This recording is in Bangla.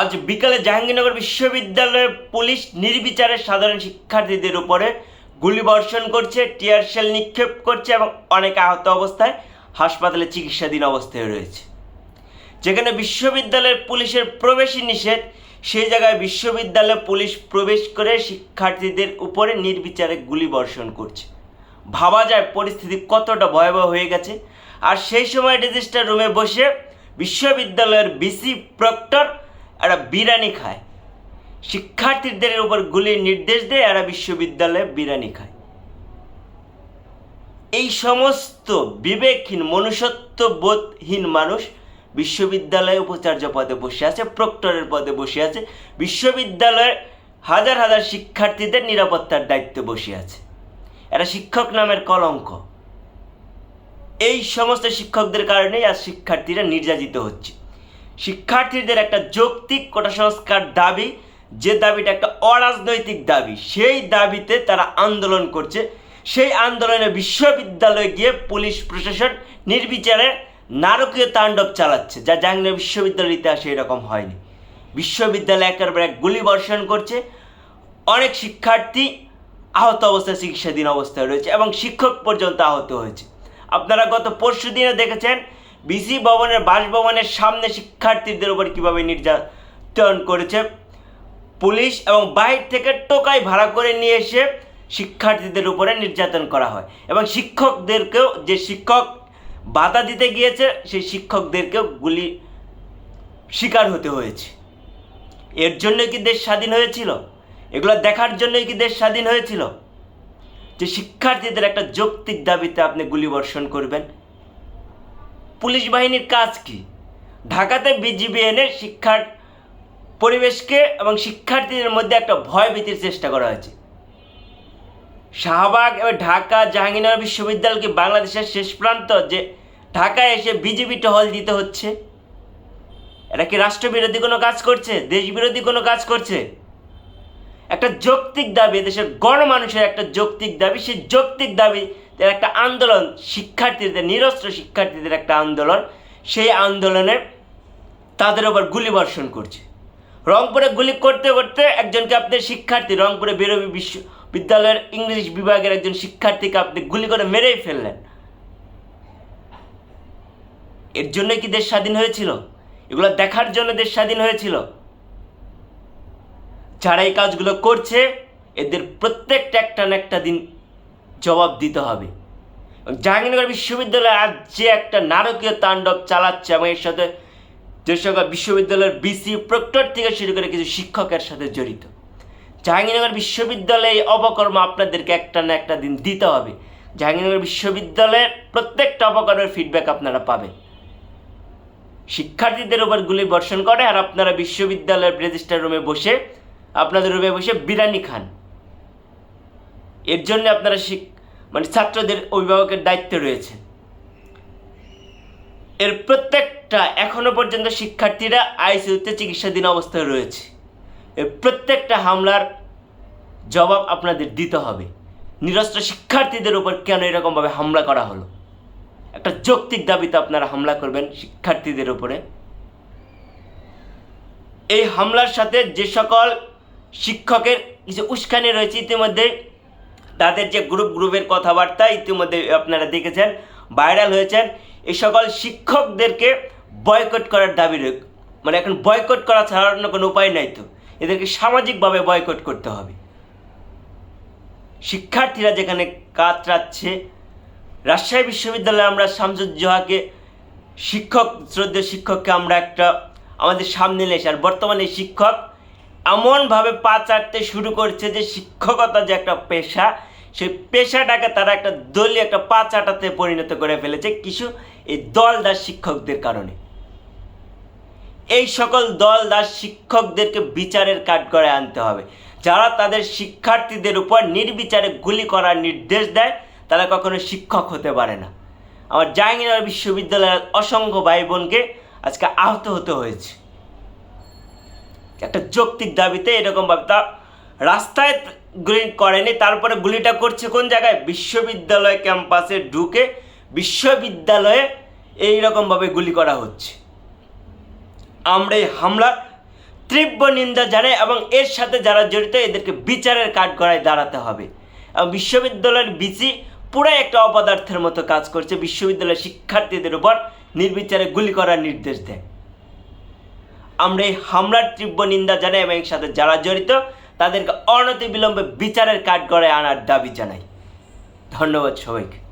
আজ বিকালে জাহাঙ্গীরনগর বিশ্ববিদ্যালয়ের পুলিশ নির্বিচারে সাধারণ শিক্ষার্থীদের উপরে গুলিবর্ষণ করছে, টিয়ার শেল নিক্ষেপ করছে এবং অনেক আহত অবস্থায় হাসপাতালে চিকিৎসাধীন অবস্থায় রয়েছে। যেখানে বিশ্ববিদ্যালয়ের পুলিশের প্রবেশই নিষেধ, সেই জায়গায় বিশ্ববিদ্যালয়ে পুলিশ প্রবেশ করে শিক্ষার্থীদের উপরে নির্বিচারে গুলি বর্ষণ করছে। ভাবা যায় পরিস্থিতি কতটা ভয়াবহ হয়ে গেছে। আর সেই সময় রেজিস্টার রুমে বসে বিশ্ববিদ্যালয়ের বিসি প্রক্টর একটা বিরিয়ানি খায়। শিক্ষার্থীদের উপর গুলির নির্দেশ দেয়, এরা বিশ্ববিদ্যালয়ে বিরিয়ানি খায়। এই সমস্ত বিবেকহীন, মনুষ্যত্ববোধহীন মানুষ বিশ্ববিদ্যালয়ে উপাচার্য পদে বসে আছে, প্রক্টরের পদে বসে আছে, বিশ্ববিদ্যালয়ে হাজার হাজার শিক্ষার্থীদের নিরাপত্তার দায়িত্বে বসে আছে। এরা শিক্ষক নামের কলঙ্ক। এই সমস্ত শিক্ষকদের কারণেই আজ শিক্ষার্থীরা নির্যাতিত হচ্ছে। শিক্ষার্থীদের একটা যৌক্তিক কোটা সংস্কার দাবি, যে দাবিটা একটা অরাজনৈতিক দাবি, সেই দাবিতে তারা আন্দোলন করছে। সেই আন্দোলনে বিশ্ববিদ্যালয়ে গিয়ে পুলিশ প্রশাসন নির্বিচারে নারকীয় তাণ্ডব চালাচ্ছে। যা জাহাঙ্গীর বিশ্ববিদ্যালয়ের ইতিহাসে এরকম হয়নি। বিশ্ববিদ্যালয়ে একের পর এক গুলি বর্ষণ করছে। অনেক শিক্ষার্থী আহত অবস্থায় চিকিৎসাধীন অবস্থায় রয়েছে এবং শিক্ষক পর্যন্ত আহত হয়েছে। আপনারা গত পরশু দিনে দেখেছেন বিসি ভবনের বাসভবনের সামনে শিক্ষার্থীদের উপর কীভাবে নির্যাতন করেছে পুলিশ এবং বাইর থেকে টোকাই ভাড়া করে নিয়ে এসে শিক্ষার্থীদের উপরে নির্যাতন করা হয় এবং শিক্ষকদেরকেও যে শিক্ষক বাধা দিতে গিয়েছে, সেই শিক্ষকদেরকেও গুলি শিকার হতে হয়েছে। এর জন্য কি দেশ স্বাধীন হয়েছিল? এগুলো দেখার জন্যই কি দেশ স্বাধীন হয়েছিল? যে শিক্ষার্থীদের একটা যৌক্তিক দাবিতে আপনি গুলিবর্ষণ করবেন পুলিশ বাহিনীর কাজ কি? ঢাকাতে বিজিবি এনে শিক্ষার পরিবেশকে এবং শিক্ষার্থীদের মধ্যে একটা ভয় ভীতির চেষ্টা করা হয়েছে। শাহবাগ এবং ঢাকা জাহাঙ্গীরনগর বিশ্ববিদ্যালয়কে বাংলাদেশের শেষ প্রান্ত যে ঢাকায় এসে বিজেপি টহল দিতে হচ্ছে? এরা কি রাষ্ট্রবিরোধী কোনো কাজ করছে? দেশবিরোধী কোনো কাজ করছে? একটা যৌক্তিক দাবি, দেশের গণমানুষের একটা যৌক্তিক দাবি, সেই যৌক্তিক দাবি একটা আন্দোলন, শিক্ষার্থীদের, নিরস্ত্র শিক্ষার্থীদের একটা আন্দোলন, সেই আন্দোলনে তাদের ওপর গুলি বর্ষণ করছে। রংপুরে গুলি করতে করতে একজনকে আপনি শিক্ষার্থী, রংপুরে বেরোবি বিশ্ববিদ্যালয়ের ইংলিশ বিভাগের একজন শিক্ষার্থীকে আপনি গুলি করে মেরেই ফেললেন। এর জন্য কি দেশ স্বাধীন হয়েছিল? এগুলো দেখার জন্য দেশ স্বাধীন হয়েছিল? যারা এই কাজগুলো করছে, এদের প্রত্যেকটা একটা না একটা দিন জবাব দিতে হবে। জাহাঙ্গীরনগর বিশ্ববিদ্যালয় আজ যে একটা নারকীয় তাণ্ডব চালাচ্ছে এবং এর সাথে যে সকল বিশ্ববিদ্যালয়ের বিসি প্রক্টর থেকে শুরু করে কিছু শিক্ষকের সাথে জড়িত। জাহাঙ্গীরনগর বিশ্ববিদ্যালয়ে এই অপকর্ম আপনাদেরকে একটা না একটা দিন দিতে হবে। জাহাঙ্গীরনগর বিশ্ববিদ্যালয়ের প্রত্যেকটা অপকর্মের ফিডব্যাক আপনারা পাবেন। শিক্ষার্থীদের উপর গুলি বর্ষণ করে আর আপনারা বিশ্ববিদ্যালয়ের রেজিস্টার রুমে বসে আপনাদের রুমে বসে বিরিয়ানি খান। এর জন্য আপনারা শিখ মানে ছাত্রদের অভিভাবকের দায়িত্ব রয়েছে এর প্রত্যেকটা এখনও পর্যন্ত শিক্ষার্থীরা আইসিইউতে চিকিৎসাধীন অবস্থায় রয়েছে। এর প্রত্যেকটা হামলার জবাব আপনাদের দিতে হবে। নিরস্ত্র শিক্ষার্থীদের উপর কেন এরকমভাবে হামলা করা হলো? একটা যৌক্তিক দাবিতে আপনারা হামলা করবেন শিক্ষার্থীদের উপরে। এই হামলার সাথে যে সকল শিক্ষকের কিছু উস্কানি রয়েছে ইতিমধ্যে, তাদের যে গ্রুপ গ্রুপের কথাবার্তা ইতিমধ্যে আপনারা দেখেছেন ভাইরাল হয়েছেন। এই সকল শিক্ষকদেরকে বয়কট করার দাবি মানে এখন বয়কট করা ছাড়ার অন্য কোনো উপায় নাই তো। এদেরকে সামাজিকভাবে বয়কট করতে হবে। শিক্ষার্থীরা যেখানে কাতরাচ্ছে, রাজশাহী বিশ্ববিদ্যালয়ে আমরা শামসুজ্জোহাকে শিক্ষক, শ্রদ্ধেয় শিক্ষককে আমরা একটা আমাদের সামনে নিয়ে এসে, আর বর্তমানে শিক্ষক এমনভাবে পা চাটতে শুরু করছে যে শিক্ষকতা যে একটা পেশা, সেই পেশাটাকে তারা একটা দলীয় একটা পা চাটাতে পরিণত করে ফেলেছে কিছু এই দল দাস শিক্ষকদের কারণে। এই সকল দল দাস শিক্ষকদেরকে বিচারের কাঠ করে আনতে হবে। যারা তাদের শিক্ষার্থীদের উপর নির্বিচারে গুলি করার নির্দেশ দেয়, তারা কখনো শিক্ষক হতে পারে না। আমার জাহাঙ্গীরনগর বিশ্ববিদ্যালয়ের অসংখ্য ভাই বোনকে আজকে আহত হতে হয়েছে। একটা যৌক্তিক দাবিতে এরকমভাবে তা রাস্তায় গুলি করেনি, তারপরে গুলিটা করছে কোন জায়গায়? বিশ্ববিদ্যালয় ক্যাম্পাসে ঢুকে বিশ্ববিদ্যালয়ে এইরকমভাবে গুলি করা হচ্ছে। আমরা এই হামলার তীব্র নিন্দা জানাই এবং এর সাথে যারা জড়িত, এদেরকে বিচারের কাঠগড়ায় দাঁড়াতে হবে। এবং বিশ্ববিদ্যালয়ের বিসি পুরাই একটা অপদার্থের মতো কাজ করছে। বিশ্ববিদ্যালয়ের শিক্ষার্থীদের উপর নির্বিচারে গুলি করার নির্দেশ দেয়। আমরা এই হামলার তীব্র নিন্দা জানাই এবং এর সাথে যারা জড়িত, তাদেরকে অনতি বিলম্বে বিচারের কাঠগড়ায় আনার দাবি জানাই। ধন্যবাদ সবাইকে।